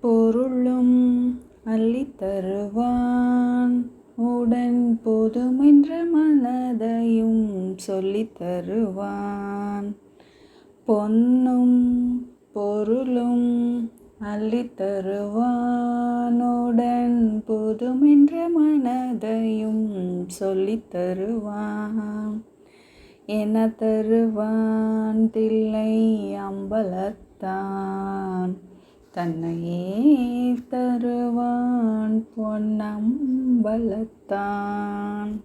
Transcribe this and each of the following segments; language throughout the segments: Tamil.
பொருளும் அள்ளித் தருவான். உடன் போதுமென்ற மனதையும் சொல்லித் தருவான். பொன்னும் பொருளும் அள்ளித் தருவானுடன் போதுமென்ற மனதையும் சொல்லித் தருவான். என தருவான் தில்லை அம்பலத்தான். தன்னையே தருவான் பொன்னம்பலத்தான்.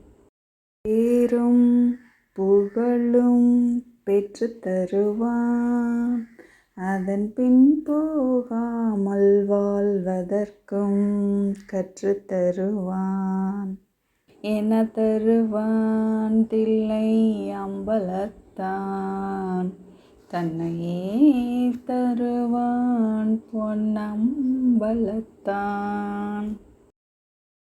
பேரும் புகழும் பெற்று தருவான். அதன் பின் போகாமல் வாழ்வதற்கும் கற்றுத் தருவான். என தருவான் தில்லை அம்பலத்தான். தன்னையே தருவான் பொன்னம்பலத்தான்.